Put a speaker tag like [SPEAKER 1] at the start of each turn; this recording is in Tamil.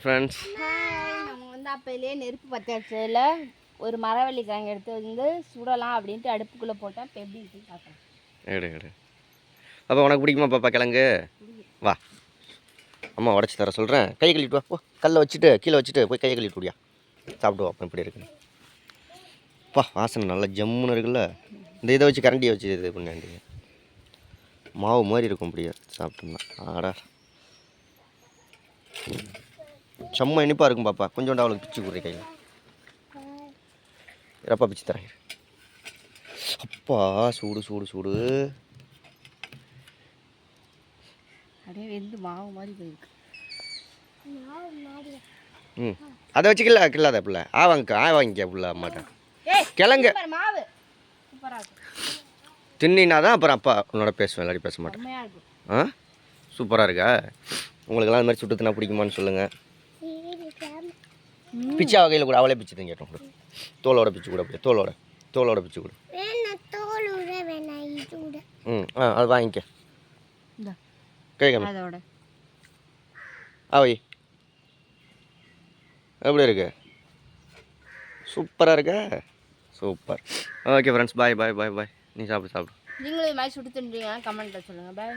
[SPEAKER 1] ஃப்ரெண்ட்ஸ்
[SPEAKER 2] நம்ம வந்து அப்போலேயே நெருப்பு பற்ற வச்சதில் ஒரு மரவள்ளி கிழங்கு எடுத்து வந்து சுடலாம் அப்படின்ட்டு அடுப்புக்குள்ளே போட்டேன் இப்போ எப்படி இருக்குன்னு பார்க்கலாம்.
[SPEAKER 1] எடு எடு. அப்போ உனக்கு பிடிக்குமா பாப்பா கிழங்கு? வா. அம்மா உடச்சி தர சொல்கிறேன் கை கழுவிட்டு வா. போ. கல்லை வச்சுட்டு கீழே வச்சுட்டு போய் கையை கழுவிட்டு விடியா சாப்பிடுவோம் அப்போ இப்படி இருக்குன்னு பா வாசனை நல்லா ஜம்முன்னு இருக்குல்ல. இந்த இதை வச்சு கரண்டியை வச்சு இது பண்ண மாவு மாதிரி இருக்கும் அப்படியே சாப்பிட்டோம்னா. ஆடா. செம்ம இனிப்பாக இருக்கும் பாப்பா. கொஞ்சோண்டு அவளுக்கு பிச்சு கொடுறேன் கையில் எப்பா பிச்சு தரேன். அப்பா சூடு சூடு சூடு.
[SPEAKER 2] அப்படியே வெந்து மாவு மாதிரி போயிருக்கு.
[SPEAKER 1] ம். அதை வச்சு கில்ல கில்லாத பிள்ளை. ஆ வாங்கிக்க ஆ வாங்கிக்க பிள்ளை அம்மாட்ட.
[SPEAKER 2] ஏய்
[SPEAKER 1] கிழங்கு. தின்னினா தான் அப்புறம் அப்பா உன்னோட பேசுவேன் இல்லாட்டி பேச மாட்டேன். ஆ? சூப்பராக இருக்கா? உங்களுக்கெல்லாம் இந்த மாதிரி சுட்டு தின்னா பிடிக்குமான்னு சொல்லுங்கள் பிச்சா வகையில் கூட அவளே பிச்சு திங்கட்டும் கொடு தோலோட பிச்சு கூட அப்படியே தோலோட தோலோட பிச்சு கொடு. ம் ஆ அது வாங்கிக்க. கேட்கணும் அவை எப்படி இருக்கு? சூப்பராக இருக்கா? Super. Okay friends bye bye bye bye நீ சாப்பிடு சாப்பிடு.
[SPEAKER 2] நீங்களும் இது மாதிரி சுட்டு தின்றீங்கன்னா கமெண்ட்டில் சொல்லுங்கள் பாய்